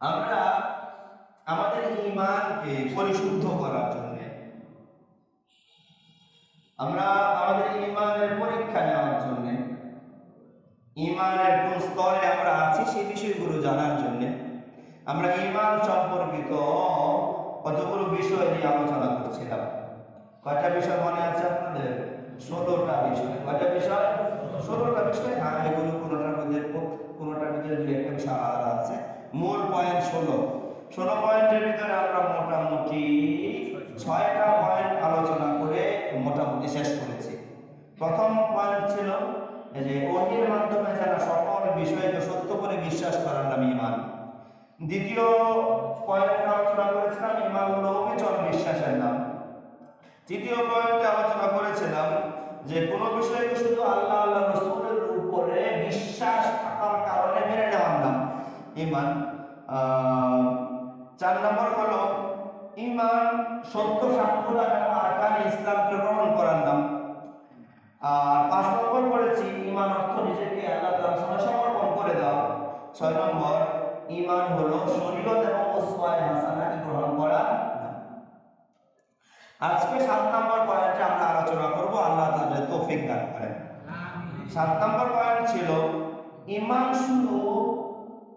আমরা আমাদের ইমানকে পরিশুদ্ধ করার জন্য, আমরা আমাদের ইমানের পরীক্ষা নেওয়ার জন্য ইমানের কোন স্তরে আমরা আছি সেই বিষয়গুলো জানার জন্য, আমরা ইমান সম্পর্কিত কতগুলো বিষয় নিয়ে আলোচনা করছিলাম। কয়টা বিষয় মনে আছে আপনাদের? ষোলোটা বিষয়। কয়টা বিষয়? ষোলোটা বিষয়? হ্যাঁ এগুলো কোনোটার মধ্যে কোনোটার মধ্যে দুই একটা বিষয় আলাদা আছে। মূল পয়েন্ট ষোলো। ষোলো পয়েন্টের ভিতরে আমরা মোটামুটি ছয়টা পয়েন্ট আলোচনা করে মোটামুটি শেষ করেছি। প্রথম পয়েন্ট ছিল যে ওহির মাধ্যমে যারা সকল বিষয়কে সত্য করে বিশ্বাস করার নাম ইমান। দ্বিতীয় পয়েন্ট আলোচনা করেছিলাম, ইমান হলো অবিচল বিশ্বাসের নাম। তৃতীয় পয়েন্টে আলোচনা করেছিলাম যে কোন বিষয়কে শুধু আল্লাহ আল্লাহ রসুলের উপরে বিশ্বাস থাকার কারণে মেনে নেওয়ার নাম। ইমান। চার নম্বর হলো ইমান সত্য সাক্ষ্য এবং আরকান ইসলামকে গ্রহণ করার নাম। আর পাঁচ নম্বর করেছি ইমান অর্থ নিজেকে আল্লাহ সামনে সমর্পণ করে দাও ছয় নম্বর ইমান হলো শরীয়ত এবং উসওয়ায়ে হাসানাকে গ্রহণ করা আজকে সাত নম্বর পয়েন্টে আমরা আলোচনা করব আল্লাহ তাআলা তৌফিক দান করেন। সাত নম্বর পয়েন্ট ছিল ইমান শুধু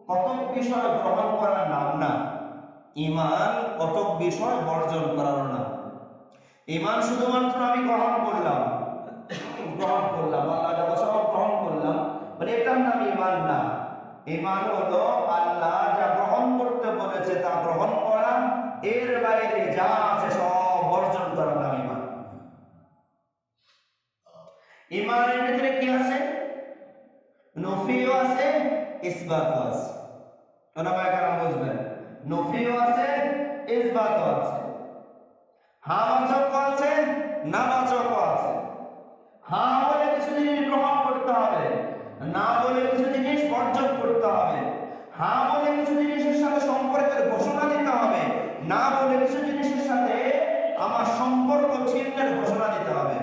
কতক বিষয় গ্রহণ করার নাম না। ইমান কতক বিষয় বর্জন করার নাম। ইমান শুধুমাত্র আমি গ্রহণ করলাম। গ্রহণ করলাম, আল্লাহ যা গ্রহণ করলাম মানে এটার নাম ইমান না। ইমান হলো আল্লাহ যা গ্রহণ করতে বলেছে, তা গ্রহণ করা, এর বাইরে যা আছে সব বর্জন করার নাম ইমান ইমানের ভিতরে কি আছে? নফিও আছে, ইসবাতও আছে। বলে করতে হবে, না বলে কিছু বলে জিনিসের সাথে সম্পর্কের ঘোষণা হবে, না বলে কিছু জিনিসের সাথে আমার সম্পর্ক ঘোষণা হবে।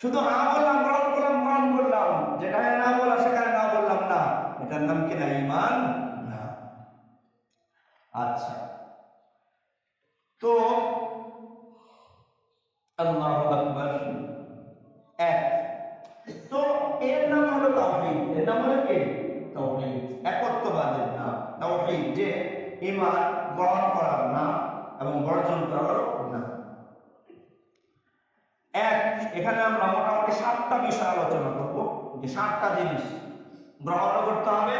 শুধু হ্যাঁ বললাম গ্রহণ করলাম গ্রহণ করলাম যেখানে না বললাম সেখানে না বললাম না এটার নাম কি না ইমান না আচ্ছা তো আল্লাহ আকবার এক তো এর নাম হলো তাওহীদ এর নাম হলো কি তাওহীদ একত্ববাদের নাম তাওহীদ যে ঈমান গ্রহণ করার নাম এবং বর্জন নাম এক, এখানে আমরা মোটামুটি সাতটা বিষয় আলোচনা করব। যে সাতটা জিনিস গ্রহণ করতে হবে,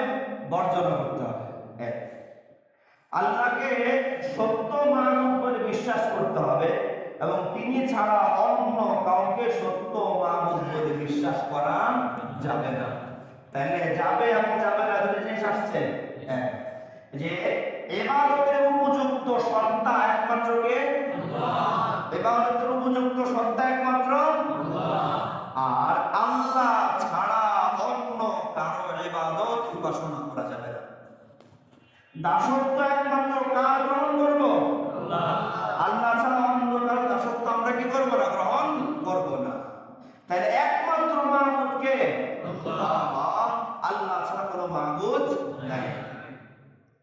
বর্জন করতে হবে। এক, আল্লাহকে সত্য মানব বলে বিশ্বাস করতে হবে এবং তিনি ছাড়া অন্য কাউকে সত্য মাহবুদ বলে বিশ্বাস করা যাবে না। তাহলে যাবে এবং যাবে না, দুটো জিনিস আসছে। এক। যে এবাদতের উপযুক্ত সত্তা একমাত্র কে? এবাদতের উপযুক্ত সত্তা একমাত্র? আর আল্লাহ ছাড়া অন্য কারও এবাদত উপাসনা করা যাবে না। দাসত্ব একমাত্র কার গ্রহণ করব? আল্লাহ। ছাড়া অন্য কারও দাসত্ব আমরা কি করব না গ্রহণ করব না তাহলে একমাত্র মাহবুদকে আল্লাহ আল্লাহ ছাড়া কোনো মাহবুদ নাই লা ইলাহা ইল্লাল্লাহ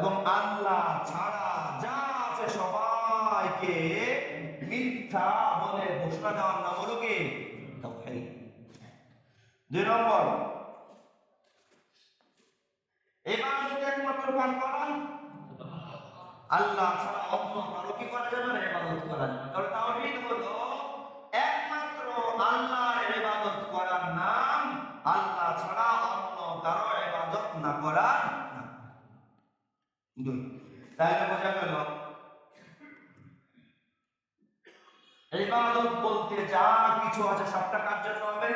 এবং আল্লাহ ছাড়া যা আছে সবাইকে মিথ্যা বলে ঘোষণা দেওয়ার নাম হলো কি? দুই নম্বর, এবার যদি একমাত্র পান করা আল্লাহ ছাড়া অন্য কারও কি করা যাবে না? ইবাদত করা যাবে কারণ তাওহীদ হলো একমাত্র আল্লাহর ইবাদত করার নাম আল্লাহ ছাড়া অন্য কারও ইবাদত না করার নাম দুই তাহলে বোঝা গেল ইবাদত বলতে যা কিছু আছে সবটা কার জন্য হবে?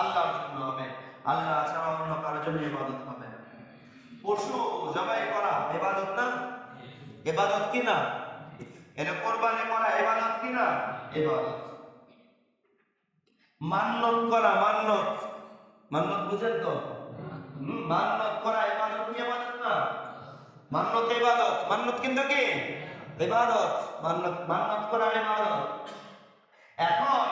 আল্লাহর জন্য হবে। আল্লাহ ছাড়া অন্য কারোর জন্য ইবাদত হবে। পশু জবাই করা এবাদত না? এবাদত কি না? এটা কোরবানি করা এবাদত কি না? এবাদত মান্নত করা মান্নত। মান্নত বুঝেন তো? মান্নত করা এবাদত কি এবাদত না? মান্নত ইবাদত, মান্নত কিন্তু কি? ইবাদত, মান্নত মান্নত করা ইবাদত। এখন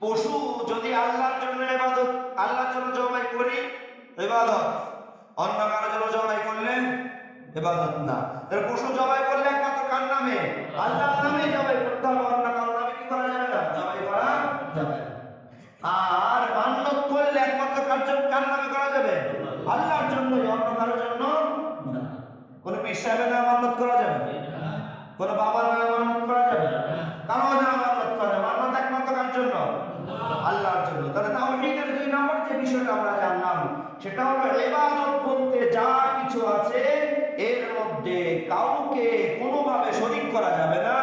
পশু যদি আল্লাহর জন্য ইবাদত, আল্লাহর জন্য জবাই করি, ইবাদত। অন্য কারোর জন্য জবাই করলে ইবাদত না। পশু জবাই করলে একমাত্র কার নামে? আল্লাহর নামে জবাই করতে হবে অন্য কারোর নামে কি করা যাবে না জবাই করা যাবে না আর মান্নত করলে একমাত্র কার জন্য কার নামে করা যাবে আল্লাহর জন্য অন্য কারোর জন্য না কোন সাহেবের নামে মান্নত করা যাবে? কোন বাবার নামে মান্নত করা যাবে? কারও নামে মান্নত করা যাবে? মান্নত একমাত্র কার জন্য? আল্লাহর জন্য। তাহলে তাওহীদের দুই নম্বর যে বিষয়টা আমরা জানলাম, সেটা হলো ইবাদত বলতে যা কিছু আছে, এর মধ্যে কাউকে কোনোভাবে শরীক করা যাবে না।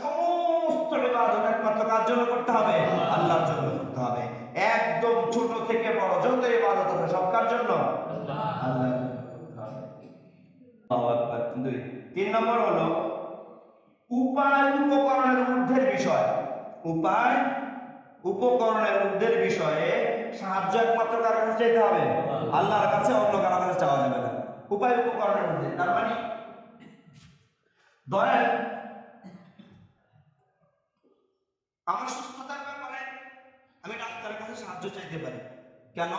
সমস্ত ইবাদত একমাত্র কার জন্য করতে হবে? আল্লাহর জন্য করতে হবে। একদম ছোট থেকে বড় যত ইবাদত আছে, সব কার জন্য। আল্লাহু আকবার। দুই। তিন নম্বর হলো উপায় উপকরণের ঊর্ধ্বের বিষয়। উপায় উপকরণের ঊর্ধ্বের বিষয়ে সাহায্য একমাত্র কার কাছে চাইতে হবে। আল্লাহর কাছে অন্য কারও কাছে চাওয়া যাবে না। উপায় উপকরণের ঊর্ধ্বে। তার মানে ধরেন আমার সুস্থতার ব্যাপারে আমি ডাক্তারের কাছে সাহায্য চাইতে পারি। কেন?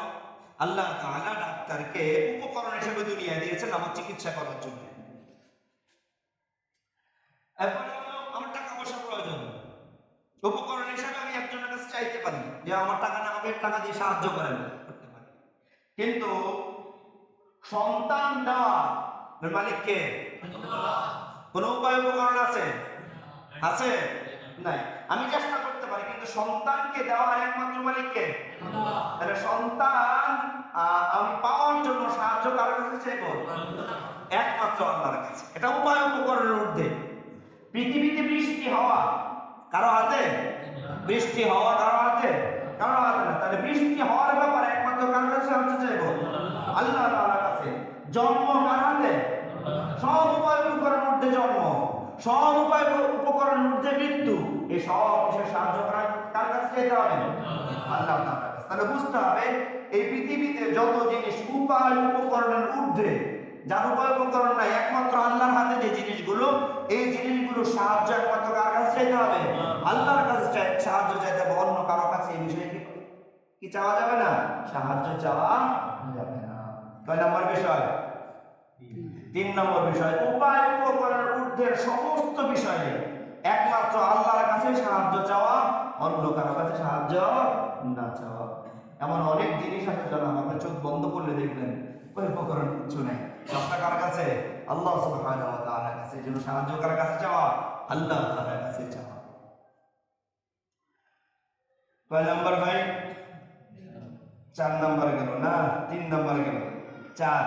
আল্লাহ তাআলা ডাক্তারকে উপকরণ হিসেবে দুনিয়া দিয়েছেন আমার চিকিৎসা করার জন্য। এরপরে আমার টাকা পয়সা প্রয়োজন। উপকরণ হিসাবে আমি একজনের কাছে চাইতে পারি যে আমার টাকা না আমাকে টাকা দিয়ে সাহায্য করেন করতে পারি। কিন্তু সন্তান দেওয়া মালিক কে? কোন উপায় উপকরণ আছে? আছে? নাই। আমি চেষ্টা করতে পারি, কিন্তু সন্তানকে দেওয়ার একমাত্র মালিক কে? তাহলে সন্তান আমি পাওয়ার জন্য সাহায্য কার কাছে চাইব? একমাত্র আল্লাহর কাছে। এটা উপায় উপকরণের ঊর্ধ্বে। পৃথিবীতে বৃষ্টি হওয়া কারও হাতে? বৃষ্টি হওয়া কারও হাতে? কারও হাতে না। তাহলে বৃষ্টি হওয়ার ব্যাপারে একমাত্র কার কাছে সাহায্য চাইব। আল্লাহ তাআলার কাছে। জন্ম কার হাতে? সব উপায় উপকরণের ঊর্ধ্বে জন্ম। সব উপায় উপকরণের ঊর্ধ্বে মৃত্যু। এই সব বিষয়ে সাহায্য করার কার কাছে চাইতে হবে? আল্লাহ তাআলার কাছে। তাহলে বুঝতে হবে, এই পৃথিবীতে যত জিনিস উপায় উপকরণের ঊর্ধ্বে যার উপায় উপকরণ নাই একমাত্র আল্লাহর হাতে যে জিনিসগুলো এই জিনিসগুলো সাহায্য একমাত্র কার কাছে চাইতে হবে? আল্লাহর কাছে সাহায্য চাইতে হবে অন্য কারও কাছে এই বিষয়ে কি কি চাওয়া যাবে না? সাহায্য চাওয়া যাবে না। কয় নম্বর বিষয়? তিন নম্বর বিষয় উপায় উপকরণের ঊর্ধ্বের সমস্ত বিষয়ে একমাত্র আল্লাহর কাছে সাহায্য চাওয়া অন্য কারও কাছে সাহায্য না চাওয়া। এমন অনেক জিনিস আছে জানাম আপনি চোখ বন্ধ করলে দেখবেন ওই উপকরণ কিছু নেই। সবটা কার কাছে? আল্লাহ সুবহানাহু ওয়া তাআলার কাছে। জন্য সাহায্য কার কাছে চাওয়া? আল্লাহ তাআলার কাছে চাওয়া। কয় নাম্বার ভাই? চার নাম্বার গেল না? তিন নাম্বার গেল। চার।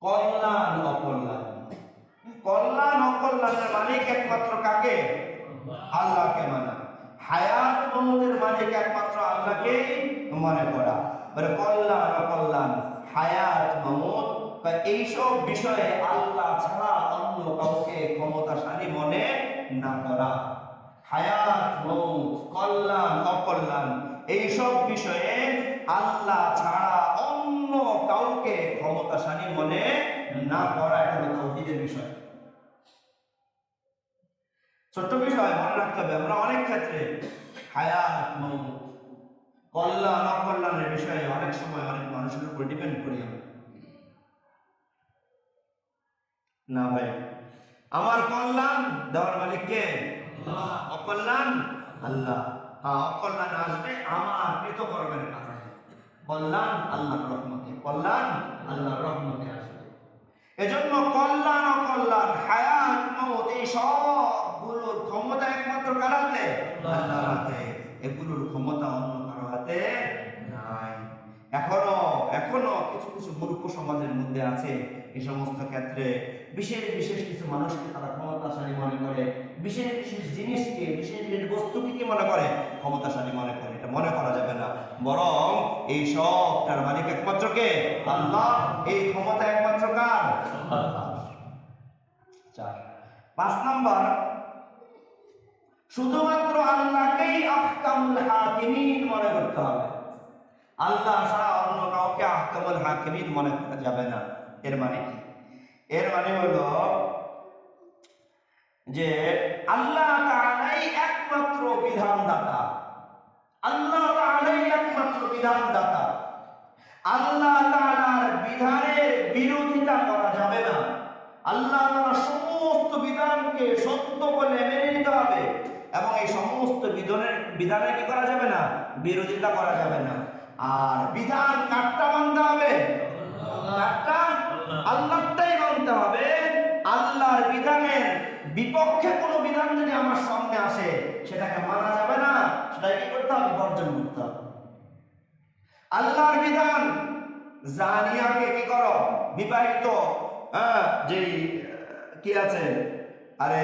কল্যাণ অকল্যাণ। কল্যাণ অকল্যাণের মালিক একমাত্র কাকে? আল্লাহকে মানা। হায়াত মৌতের মালিক একমাত্র আল্লাহকেই মনে করা। মানে কল্যাণ অকল্যাণ। হায়াত মৌত এইসব বিষয়ে আল্লাহ ছাড়া অন্য কাউকে ক্ষমতাশালী মনে না করা। হায়াত মৌত কল্যাণ, অকল্যাণ, এইসব বিষয়ে আল্লাহ ছাড়া অন্য কাউকে ক্ষমতাশালী মনে না করা, এটা হলো তাওহীদের বিষয়। ছোট্ট বিষয়, মনে রাখতে হবে, আমরা অনেক ক্ষেত্রে হায়াত মৌত কল্যাণ অকল্যাণের বিষয়ে অনেক সময় অনেক মানুষের উপর ডিপেন্ড করি আমরা না ভাই। আমার কল্যাণ, দেওয়ার মালিক কে? অকল্যাণ? আল্লাহ। হ্যাঁ অকল্যাণ আসবে আমার কৃতকর্মের কারণে। কল্যাণ আল্লাহর রহমতে, কল্যাণ আল্লাহর রহমতে আসবে। এজন্য কল্যাণ, অকল্যাণ, হায়াত, মৌত, এই সবগুলোর ক্ষমতা একমাত্র কার হাতে? আল্লাহর হাতে। এগুলোর ক্ষমতা অন্য নাই। এখনও এখনও কিছু কিছু মূর্খ সমাজের মধ্যে আছে এই সমস্ত ক্ষেত্রে। বিশেষ বিশেষ কিছু মানুষকে তারা ক্ষমতাশালী মনে করে বিশেষ বিশেষ জিনিসকে বিশেষ বিশেষ বস্তুকে কি মনে করে ক্ষমতাশালী মনে করে। এটা এটা মনে করা যাবে না। বরং এই সবটার মালিক একমাত্র কে? আল্লাহ। এই ক্ষমতা একমাত্র কার? চার। পাঁচ নাম্বার শুধুমাত্র আল্লাহকেই আহকামুল হাকিমিন মনে করতে হবে। আল্লাহ ছাড়া অন্য কাউকে আহকামুল হাকিমিন মনে করা যাবে না। এর মানে কি? এর মানে হলো যে আল্লাহ তাআলাই একমাত্র বিধানদাতা। আল্লাহ তাআলাই একমাত্র বিধানদাতা। আল্লাহ তাআলার বিধানের বিরোধিতা করা যাবে না। আল্লাহ তাআলার সমস্ত বিধানকে সত্য বলে এই সমস্ত বিধানের বিধানের কি করা যাবে না? বিরোধিতা করা যাবে না। আর বিধান কাটটা মানতে হবে? আল্লাহটাই মানতে হবে। আল্লাহর বিধানের বিপক্ষে কোনো বিধান যদি আমার সামনে আসে, সেটাকে মানা যাবে না। সেটাকে কি করতে হবে? বর্জন করতে হবে। আল্লাহর বিধান, জানিয়াকে কি করো? বিবাহিত হ্যাঁ যে কি আছে? আরে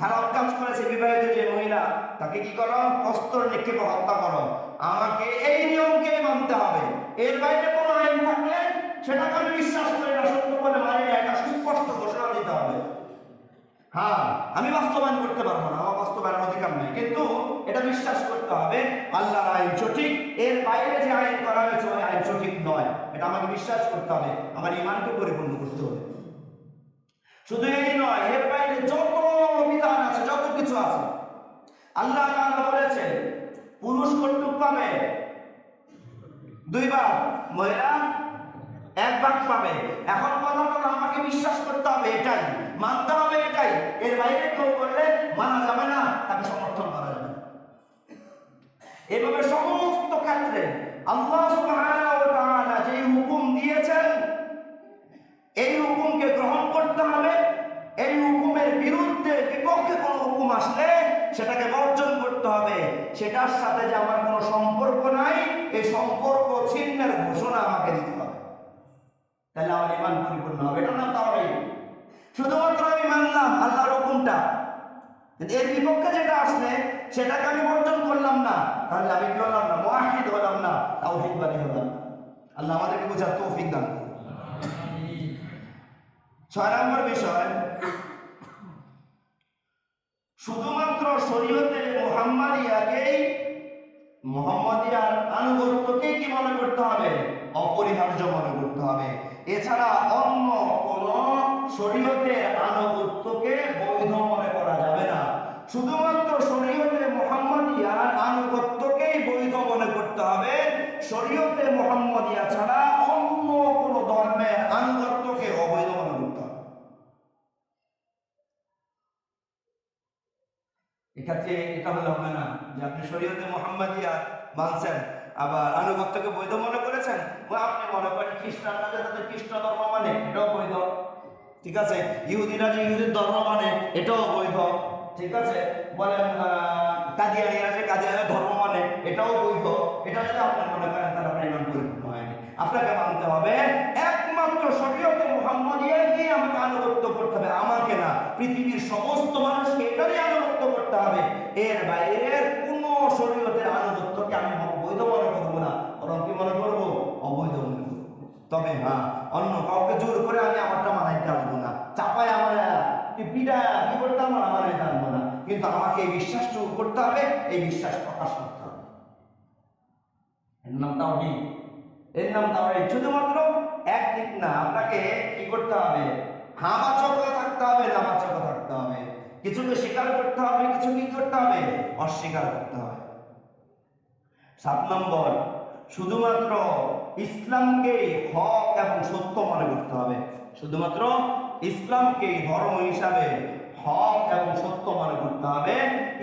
খারাপ কাজ করেছে, বিবাহিত যে মহিলা, তাকে কি করো? অস্ত্র নিক্ষেপে হত্যা করো। আমাকে এই নিয়মকে মানতে হবে। এর বাইরে কোনো আইন থাকলে সেটাকে আমি বিশ্বাস করি না, সত্য বলে মানি না, এটা সুস্পষ্ট ঘোষণা দিতে হবে। হ্যাঁ আমি বাস্তবায়ন করতে পারব না, আমার বাস্তবায়নের অধিকার নেই। কিন্তু এটা বিশ্বাস করতে হবে, আল্লাহর আইন সঠিক। এর বাইরে যে আইন করা হয়েছে, ওই আইন সঠিক নয়। এটা আমাকে বিশ্বাস করতে হবে, আমার ইমানকে পরিপূর্ণ করতে হবে। শুধু এই নয়, এর বাইরে যত বিধান আছে, যত কিছু আছে, আল্লাহ তাআলা বলেছে পুরুষ কর্তৃক পাবে, দুইবার, মহিলা এক ভাগ পাবে এখন কথা হলো আমাকে বিশ্বাস করতে হবে এটাই, মানতে হবে এটাই এর বাইরে কেউ করলে মানা যাবে না, তাকে সমর্থন করা যাবে। এভাবে সমস্ত ক্ষেত্রে আল্লাহ যে হুকুম দিয়েছেন এই হুকুমকে গ্রহণ করতে হবে। এই হুকুমের বিরুদ্ধে বিপক্ষে কোনো হুকুম আসলে সেটাকে বর্জন করতে হবে। সেটার সাথে যে আমার কোনো সম্পর্ক নাই, এই সম্পর্ক ছিন্নের ঘোষণা আমাকে দিতে হবে। তাহলে আমার ইমান পরিপূর্ণ হবে, এটা না তাহলে শুধুমাত্র আমি মানলাম আল্লাহর হুকুমটা। এর বিপক্ষে যেটা আসলে, সেটাকে আমি বর্জন করলাম না। তাহলে আমি কি হলাম না, মুআহিদ হলাম না তাওহীদবাদী হলাম। না আল্লাহ আমাদেরকে বোঝার তৌফিক দান ছয় নম্বর বিষয়, শুধুমাত্র শরীয়তে মোহাম্মদিয়ার আনুগত্যকে কি মনে করতে হবে? অপরিহার্য মনে করতে হবে। এছাড়া অন্য কোন আনুগত্যকে বৈধ মনে করা যাবে না। শুধুমাত্র শরীয়তে মোহাম্মদিয়ার আনুগত্যকেই বৈধ মনে করতে হবে। শরীয়তে মোহাম্মদিয়া ছাড়া অন্য কোন ধর্মের আনুগত্যকে অবৈধ মনে করতে হবে এটা হবে না যে আপনি শরীয়তে মোহাম্মদিয়া মানছেন, আবার আনুগত্যকে বৈধ মনে করেছেন বা আপনি মনে করেন খ্রিস্টানরা যে তাদের খ্রিস্ট ধর্ম মানে এটাও বৈধ। ঠিক আছে? ইহুদিরা যে ইহুদির ধর্ম মানে এটাও বৈধ। ঠিক আছে? বলেন কাদিয়ানিরা যে কাদিয়ানের ধর্ম মানে এটাও বৈধ। এটা যদি আপনি মনে করেন, তাহলে হয়নি। আপনাকে মানতে হবে শরীয়তে মোহাম্মদিয়াকে আমাকে আনুগত্য করতে হবে। আমাকে না, পৃথিবীর সমস্ত মানুষকে এটারই আনুগত্য করতে হবে। এর বাইরের কোন শরীয়তের আনুগত্যকে আমি বৈধ মনে করব না, বরং কি মনে করব? অবৈধ মনে করব। তবে হ্যাঁ অন্য কাউকে জোর করে আমি আমারটা মানাইতে আসব না। চাপায় আমার পিঠা কি করতে আমার এটা আনব না। কিন্তু আমাকে এই বিশ্বাসটুকু করতে হবে, এই বিশ্বাস প্রকাশ করতে হবে। নাম তাওহীদ এর নাম তাওহীদ শুধুমাত্র একদিক না, আপনাকে কি করতে হবে? বাচক থাকতে হবে না বাচক থাকতে হবে। কিছুকে স্বীকার করতে হবে, কিছু কি করতে হবে? অস্বীকার করতে হবে। সাত নম্বর, শুধুমাত্র ইসলামকেই হক এবং সত্য মনে করতে হবে। শুধুমাত্র ইসলামকে ধর্ম হিসাবে হক এবং সত্য মনে করতে হবে।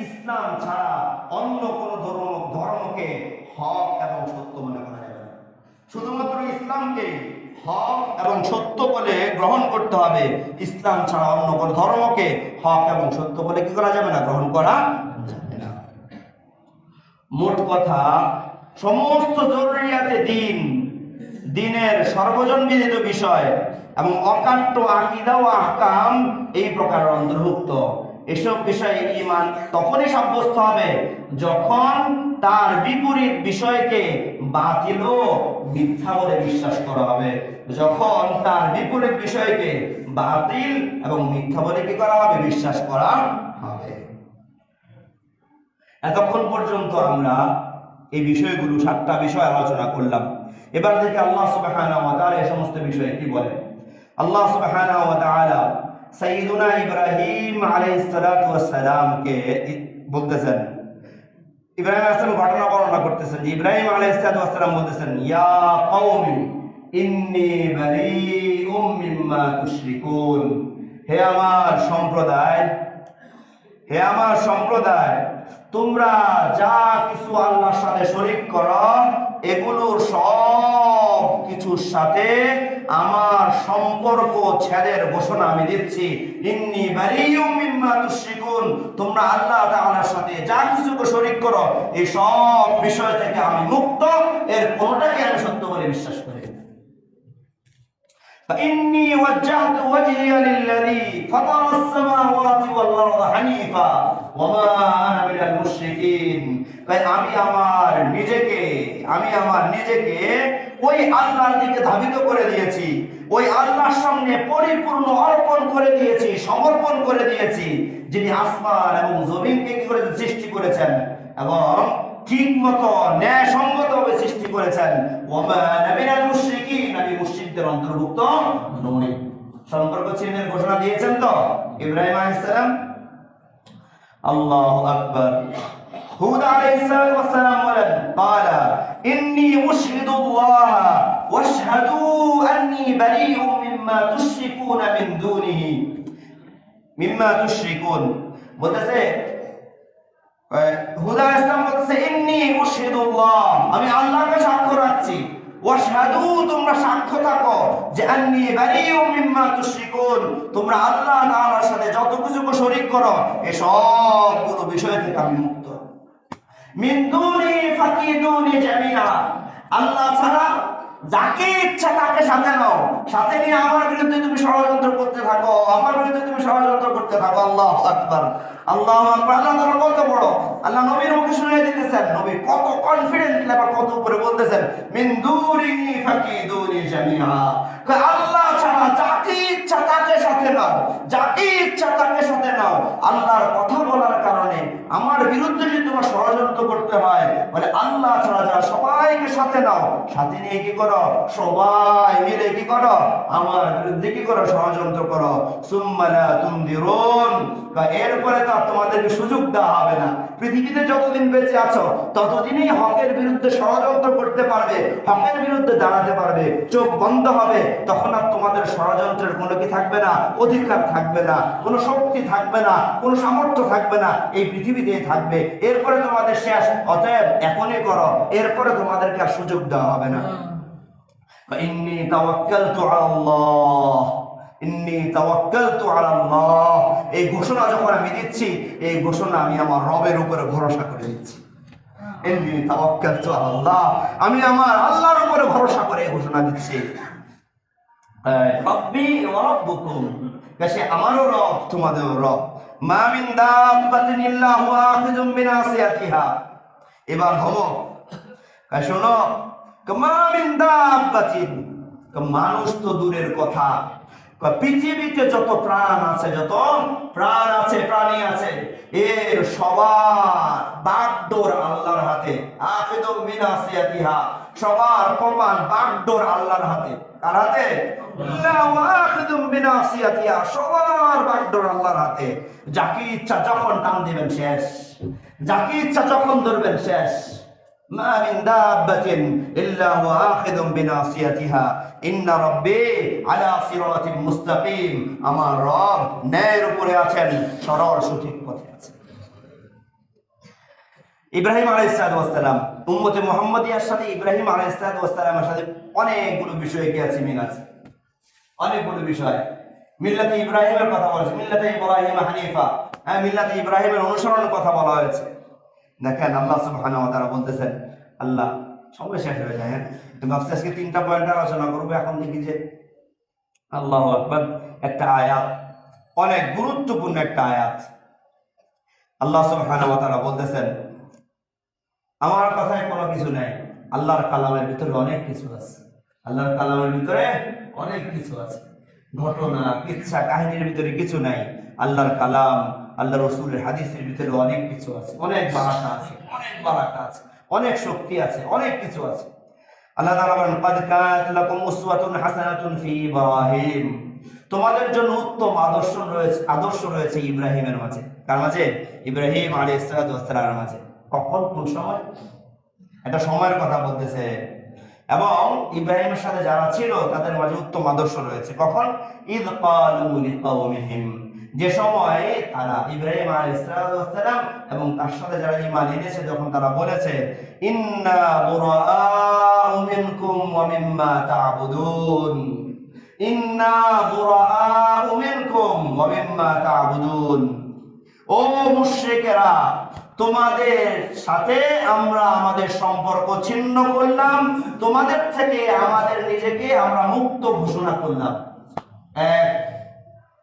ইসলাম ছাড়া অন্য কোন ধর্ম, ধর্মকে হক এবং সত্য মনে করা শুধুমাত্র ইসলামকে হক এবং সত্য বলে গ্রহণ করতে হবে। ইসলাম ছাড়া অন্য কোন ধর্মকে হক এবং সত্য বলে কি করা যাবে না? গ্রহণ করা যাবে না। মোট কথা, সমস্ত জরুরিয়াতে দিন, দিনের সর্বজন বিদিত বিষয় এবং অকাট্য আকিদা ও আহকাম এই প্রকার অন্তর্ভুক্ত। এসব বিষয়ে ইমান তখনই সাব্যস্ত হবে যখন তার বিপরীত বিষয়কে বাতিল ও মিথ্যা বলে বিশ্বাস করা হবে। যখন তার বিপরীত বিষয়কে বাতিল এবং মিথ্যা বলে কি করা হবে? বিশ্বাস করা হবে। এতক্ষণ পর্যন্ত আমরা এই বিষয়গুলো সাতটা বিষয় আলোচনা করলাম। এবার থেকে আল্লাহ সুবহানাহু ওয়া তাআলা এই সমস্ত বিষয়ে কি বলেন? আল্লাহ সুবহানাহু ওয়া তাআলা সাইয়্যিদুনা ইব্রাহিম আলাইহিস সালাতু ওয়াস সালামকে বলতেছেন ইব্রাহিম আসলাম ঘটনা বর্ণনা করতেছেন যে ইব্রাহিম আলাই সালাতু বলতেছেন, ইয়া কওমি, ইন্নী হে আমার সম্প্রদায়, হে আমার সম্প্রদায়, তোমরা যা কিছু আল্লাহর সাথে শরিক করো এগুলোর সব কিছুর সাথে আমার সম্পর্ক ছেদের ঘোষণা আমি দিচ্ছি ইন্নি বারিউম মিম্মা তুশরিকুন তোমরা আল্লাহ তাআলার সাথে যা কিছুকে শরীক করো এই সব বিষয় থেকে আমি মুক্ত এর কোনটাকে আমি সত্য বলে বিশ্বাস করি না। فإني وجهت وجهي للذي فطر السماوات والأرض حنيفا وما أنا من المشركين তাই আমি আমার নিজেকে, আমি আমার নিজেকে ওই আল্লাহর দিকে ধাবিত করে দিয়েছি। ওই আল্লাহর সামনে পরিপূর্ণ অর্পণ করে দিয়েছি, সমর্পণ করে দিয়েছি, যিনি আসমান এবং জমিনকে কি করে সৃষ্টি করেছেন এবং ঠিক মতো ন্যায় সঙ্গত ভাবে সৃষ্টি করেছেন। মুশরিকদের অন্তর্ভুক্ত নই সম্পর্ক চিহ্নের ঘোষণা দিয়েছেন তো? ইব্রাহিম আলাইহিস সালাম। আল্লাহু আকবার। হুদ আলাইহিসসালাম বলেন, বালা, ইন্নী উশহিদুল্লাহ ওয়াশহাদু আন্নী বারিউম মিম্মা তুশরিকুনা মিন দুনিহি। মিম্মা তুশরিকুন বলতেছে হুদা ইসলাম বলতেছে, ইন্নী উশহিদুল্লাহ আমি আল্লাহকে সাক্ষ্য রাখছি। ওয়াশহাদু, তোমরা সাক্ষ্য থাকো যে আন্নি বারিউম মিম্মা তুশরিকুন, তোমরা আল্লাহ তাআলার সাথে যত কিছু শরীক করো এই সবগুলো বিষয় থেকে আমি মুক্ত। মিন দুনি ফাকিদুনি জামিয়া আল্লাহ ছাড়া যাকে ইচ্ছা তাকে সাথে নাও। সাথে নিয়ে আমার বিরুদ্ধে তুমি ষড়যন্ত্র করতে থাকো, আমার বিরুদ্ধে তুমি ষড়যন্ত্র করতে থাকো। আল্লাহ আকবার। আল্লাহ আল্লাহ কত বড়? আল্লাহ নবীর মুখে শুনিয়ে দিতেছেন। নবী কত কনফিডেন্ট আবার কত উপরে বলতেছেন, মিন দুনি ফাকিদুনি জামিআ কয়, আল্লাহ ছাড়া যাকে ইচ্ছা তাকে সাথে নাও যাকে ইচ্ছা তাকে সাথে নাও। আল্লাহর কথা বলার কারণে আমার বিরুদ্ধে যদি তোমার ষড়যন্ত্র করতে হয়, বলে, আল্লাহ ছাড়া যারা সবাইকে সাথে নাও, সাথে নিয়ে কি করো? সবাই মিলে কি করো? আমার বিরুদ্ধে কি করো? ষড়যন্ত্র করো। সুম্মালা তুমদিরুন বা এরপরে তো তোমাদেরকে সুযোগ দেওয়া হবে না। পৃথিবীতে যতদিন বেঁচে আছো ততদিনই হকের বিরুদ্ধে ষড়যন্ত্র করতে পারবে হকের বিরুদ্ধে দাঁড়াতে পারবে চোখ বন্ধ হবে তখন আর তোমাদের ষড়যন্ত্রের কোনো কি থাকবে না অধিকার থাকবে না কোনো শক্তি থাকবে না কোনো সামর্থ্য থাকবে না এই পৃথিবীতেই থাকবে। এরপরে তোমাদের শেষ অতএব এখনই করো এরপরে তোমাদেরকে আর সুযোগ দেওয়া হবে না। ইন্নি তাওয়াক্কালতু আলাল্লাহ। এই ঘোষণা যখন আমি দিচ্ছি, এই ঘোষণা আমি আমার রবের উপরে ভরসা করে দিচ্ছি। আলাল্লাহ। আমি আমার আল্লাহর উপরে ভরসা করে ঘোষণা দিচ্ছি। আমারও রব, তোমাদেরও রব। মা মিন দাব্বাতিন ইল্লাহু আখিযুম বিনাসিয়াতিহা এবার হব শোনো মা মিন দাব্বাতিন। মানুষ তো দূরের কথা। পৃথিবীতে যত প্রাণ আছে, যত প্রাণ আছে, প্রাণী আছে, এর সবার বাগডোর আল্লাহর হাতে সবার কপাল বাগডোর আল্লাহর হাতে। কার হাতে? সবার বাগডোর আল্লাহর হাতে। যাকে ইচ্ছা যখন টান দিবেন, শেষ। যাকে ইচ্ছা যখন ধরবেন, শেষ। ما من دابة إلا هو آخذ بناصيتها إن ربي على صراط مستقيم আমার রব ন্যায়ের উপরে আছেন সরল সঠিক পথে আছেন ইব্রাহিম আলাইহিসসালাম উম্মতে মুহাম্মাদিয়ার সাথে ইব্রাহিম আলাইহিসসালামের সাথে অনেকগুলো বিষয় কি আছে মিল আছে অনেকগুলো বিষয় মিল্লাতে ইব্রাহিমের কথা বলেছে মিল্লাতে ইব্রাহিম হানিফা হ্যাঁ মিল্লাতে ইব্রাহিমের অনুসরণের কথা বলা হয়েছে দেখেন আল্লাহ সুবহানাহু ওয়া তাআলা বলতেছেন, আল্লাহ, সময় শেষ হয়ে যায় হ্যাঁ? তুমি ভাবছি আজকে তিনটা পয়েন্ট আলোচনা করব, এখন দেখি যে আল্লাহ আকবার একটা আয়াত, অনেক গুরুত্বপূর্ণ একটা আয়াত। আল্লাহ সুবহানাহু ওয়া তাআলা বলতেছেন, আমার কথায় কোনো কিছু নাই, আল্লাহর কালামের ভিতরে অনেক কিছু আছে, আল্লাহর কালামের ভিতরে অনেক কিছু আছে। ঘটনা, কিচ্ছা, কাহিনীর ভিতরে কিছু নাই, আল্লাহর কালাম আল্লাহ রসুলের হাদিসের ভিতরে অনেক কিছু আছে। অনেক বারাকা আছে, অনেক বারাকা আছে, অনেক শক্তি আছে, অনেক কিছু আছে। আল্লাহ বলেন, কাদ লাকুম উসওয়াতুন হাসানাতুন ফি ইব্রাহিম। তোমাদের জন্য উত্তম আদর্শ রয়েছে আদর্শ রয়েছে ইব্রাহিমের মাঝে। কার মাঝে? ইব্রাহিম আলাইহিস সালাতু মাঝে। কখন? কোন সময়? এটা সময়ের কথা বলতেছে। এবং ইব্রাহিমের সাথে যারা ছিল, তাদের মাঝে উত্তম আদর্শ রয়েছে। কখন? ইদ কালু লিকাওমিহিম। যে সময় তারা ইব্রাহিম সালাতু ওয়াস এবং তার সাথে যারা ঈমান এনেছে, যখন তারা বলেছে, ইন্না মিনকুম ওয়া মিম্মা তা'বুদুন। ইন্না মিনকুম ওয়া মিম্মা তা'বুদুন। ও মুশরিকেরা, তোমাদের সাথে আমরা আমাদের সম্পর্ক ছিন্ন করলাম। তোমাদের থেকে আমাদের নিজেকে আমরা মুক্ত ঘোষণা করলাম। এক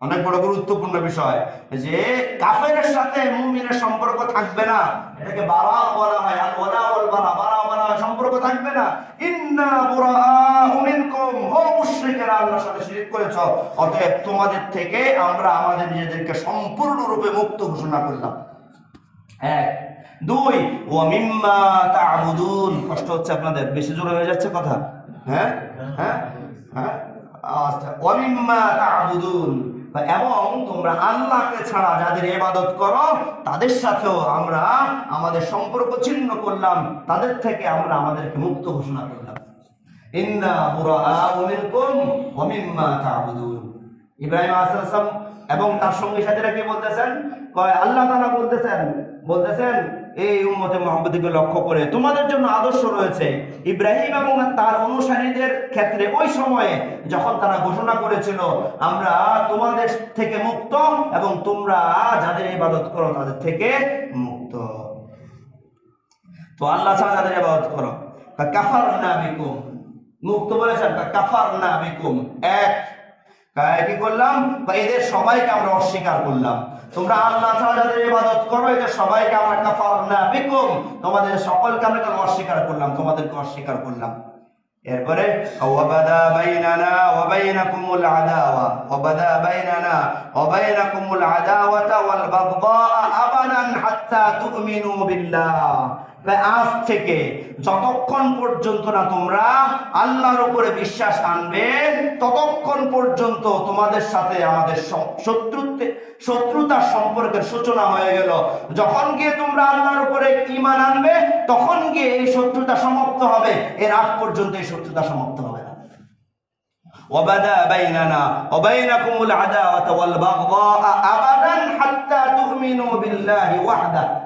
অনেক বড় গুরুত্বপূর্ণ বিষয় যে কাফের সাথে মুমিনের সম্পর্ক থাকবে না। এটাকে বারা বলা হয় আর ওলা ওয়াল বারা বারা বলা হয়, সম্পর্ক থাকবে না। ইন্না বুরাআউ মিনকুম হো মুশরিকেরা আল্লাহর সাথে শিরক করেছ। অতএব তোমাদের থেকে আমরা আমাদের নিজেদেরকে সম্পূর্ণরূপে মুক্ত ঘোষণা করলাম। এক। দুই ও মিম্মা তা'বুদুন। কষ্ট হচ্ছে আপনাদের, বেশি জোরে হয়ে যাচ্ছে কথা। হ্যাঁ? হ্যাঁ? হ্যাঁ? আচ্ছা ও মিম্মা তা'বুদুন। এবং তোমরা আল্লাহকে ছাড়া যাদের ইবাদত করো, তাদের সাথেও আমরা আমাদের সম্পর্ক ছিন্ন করলাম, তাদের থেকে আমরা আমাদেরকে মুক্ত ঘোষণা করলাম। ইন্না ইব্রাহিম এবং তার সঙ্গে সাথীরা কি বলতেছেন? কয়, আল্লাহ বলতেছেন বলতেছেন এই উম্মতে মুহাম্মদকে লক্ষ্য করে তোমাদের জন্য আদর্শ রয়েছে। ইব্রাহিম এবং তার অনুসারীদের ক্ষেত্রে ওই সময়ে যখন তারা ঘোষণা করেছিল, আমরা তোমাদের থেকে মুক্ত এবং তোমরা যাদের ইবাদত করো তাদের থেকে মুক্ত। তো আল্লাহ ছাড়া যাদের ইবাদত করো কাফার না বিকুম। মুক্ত বলেছেন কাফার না বিকুম। এক, কি করলাম? এদের সবাইকে আমরা অস্বীকার করলাম। তোমরা আল্লাহ ছাড়া যাদের ইবাদত করো, এদের সবাইকে আমরা কাফার না বিকুম। তোমাদের সকলকে আমরা কেন অস্বীকার করলাম, তোমাদেরকে অস্বীকার করলাম। এরপরে ওয়াবাদা বাইনানা ওয়া বাইনাকুমুল আদাওয়া ওয়াবাদা বাইনানা ওয়া বাইনাকুমুল আদাওয়াতা ওয়াল বাগদা আবাদান হাত্তা তুমিনু বিল্লাহ। তাই আজ থেকে যতক্ষণ পর্যন্ত না তোমরা আল্লাহর উপরে বিশ্বাস আনবে ততক্ষণ পর্যন্ত তোমাদের সাথে আমাদের স- শত্রুত্বে শত্রুতার সম্পর্কের সূচনা হয়ে গেল যখন গিয়ে তোমরা আল্লাহর উপরে ঈমান আনবে তখন গিয়ে এই শত্রুতা সমাপ্ত হবে এর আগ পর্যন্ত এই শত্রুতা সমাপ্ত হবে না وبدا بيننا وبينكم العداوة والبغضاء أبدا حتى تؤمنوا بالله وحده তা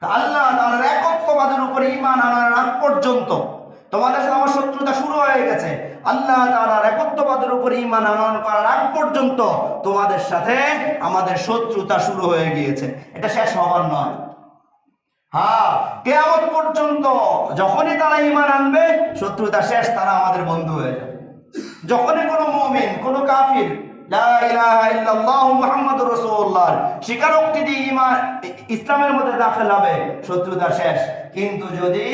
আল্লাহ তাআলার একত্ববাদের উপরে ইমান আনার আগ পর্যন্ত তোমাদের সাথে আমার শত্রুতা শুরু হয়ে গেছে। আল্লাহ তাআলার একত্ববাদের উপরে ইমান আনার করার আগ পর্যন্ত তোমাদের সাথে আমাদের শত্রুতা শুরু হয়ে গিয়েছে। এটা শেষ হবার নয়। হ্যাঁ পর্যন্ত যখনই তারা ঈমান আনবে, শত্রুতা শেষ, তারা আমাদের বন্ধু হয়ে যাবে। যখনই কোনো মুমিন, কোনো কাফির ইসলামের মধ্যে দাখিল হবে, শত্রুতা শেষ। কিন্তু যদি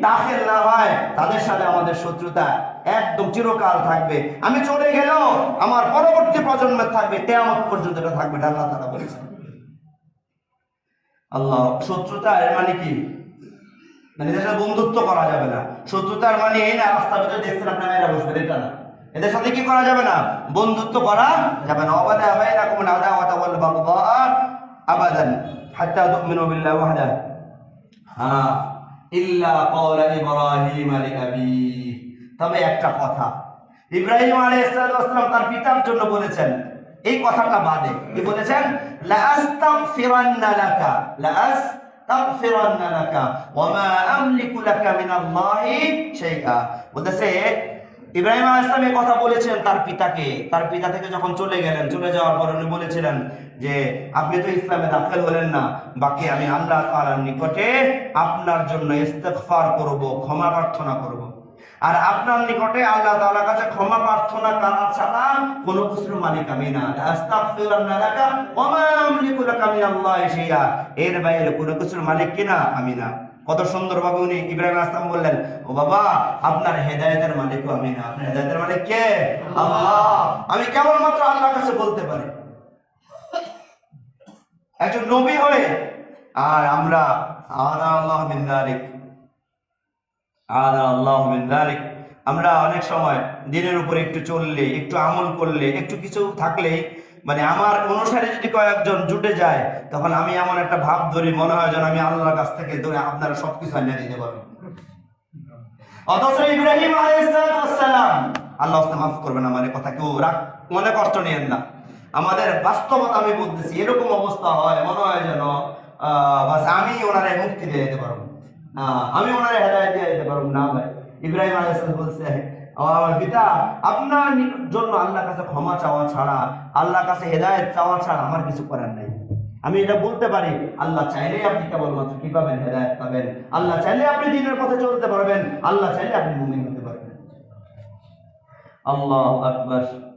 দাখিল না হয়, তাদের সাথে আমাদের শত্রুতা একদম চিরকাল থাকবে। আমি চলে গেলেও আমার পরবর্তী প্রজন্মের থাকবে তেমন পর্যন্ত থাকবে আল্লাহ তাআলা বলেছেন। আল্লাহ, শত্রুতা এর মানে কি? মানে বন্ধুত্ব করা যাবে না। শত্রুতার মানে এই না, রাস্তার ভিতরে দেখছেন আপনার মেয়েরা বসবেন, এটা না। এদের সাথে কি করা যাবে না? বন্ধুত্ব করা যাবে না। অবাদা আদাওয়াতা ওয়াল বাগদা আবাদান হাত্তা তুমিনু ওয়াহদা। হ্যাঁ ইল্লা ইব্রাহিম তবে একটা কথা, ইব্রাহিম আলাইহিস তার পিতার জন্য বলেছেন, এই কথাটা বাদে। কি বলেছেন? লা আস্তাগফিরান্না লাকা লা আস্তাগফিরান্না লাকা, ওয়া মা আমলিকু লাকা মিনাল্লাহি শাইআ। ইব্রাহিম আলাইহিস সালাম এই কথা বলেছেন তার পিতাকে। তার পিতা থেকে যখন চলে গেলেন, চলে যাওয়ার পর উনি বলেছিলেন যে, আপনি তো ইসলামে দাখিল হলেন না। বাকি আমি আল্লাহ তাআলার নিকটে আপনার জন্য ইস্তেগফার করব, ক্ষমা প্রার্থনা করব। আর আপনার নিকটে আল্লাহ তাআলার কাছে ক্ষমা প্রার্থনা করা ছাড়া কোনো কিছুর মালিক আমি না। আস্তাগফিরুল্লাহ ওয়া মা আমলিকু লাকা মিনাল্লাহি শাইআ। এর বাইরে কোনো কিছুর মালিক কিনা আমি না। কত সুন্দরভাবে উনি ইব্রাহিম আসলাম বললেন, ও বাবা, আপনার হেদায়েতের মালিকও আমি না। আপনার হেদায়েতের মালিক কে? আল্লাহ। আমি কেবলমাত্র আল্লাহর কাছে বলতে পারি। একজন নবী হয়ে, আর আমরা আনা আল্লাহ মিন যালিক আনা আল্লাহ মিন যালিক আমরা অনেক সময় দিনের উপরে একটু চললে, একটু আমল করলে, একটু কিছু থাকলে মানে আমার অনুসারে যদি কয়েকজন জুটে যায়, তখন আমি এমন একটা ভাব ধরি, মনে হয় যেন আমি আল্লাহর কাছ থেকে ধরে আপনারা সবকিছু আনিয়ে দিতে পারবেন। অথচ ইব্রাহিম আলাইহিসসালাম আল্লাহ মাফ করবেন মানে কথা, কেউ রাগ, মনে কষ্ট নিয়েন না। আমাদের বাস্তবতা আমি বলতেছি এরকম অবস্থা হয়, মনে হয় যেন আমি ওনারে মুক্তি দিয়ে দিতে পারব। আমি ওনারে হেদায় দিয়ে দিতে পারব। না ভাই, ইব্রাহিম আলাইহিসসালাম বলছে "ও আমার পিতা, আপনার জন্য আল্লাহর কাছে ক্ষমা চাওয়া ছাড়া, আল্লাহর কাছে হেদায়েত চাওয়া ছাড়া আমার কিছু করার নাই। আমি এটা বলতে পারি, আল্লাহ চাইলেই আপনি কেবলমাত্র কি পাবেন? হেদায়েত পাবেন। আল্লাহ চাইলে আপনি দিনের পথে চলতে পারবেন। আল্লাহ চাইলে আপনি মুমিন হতে পারবেন। আল্লাহ আকবার।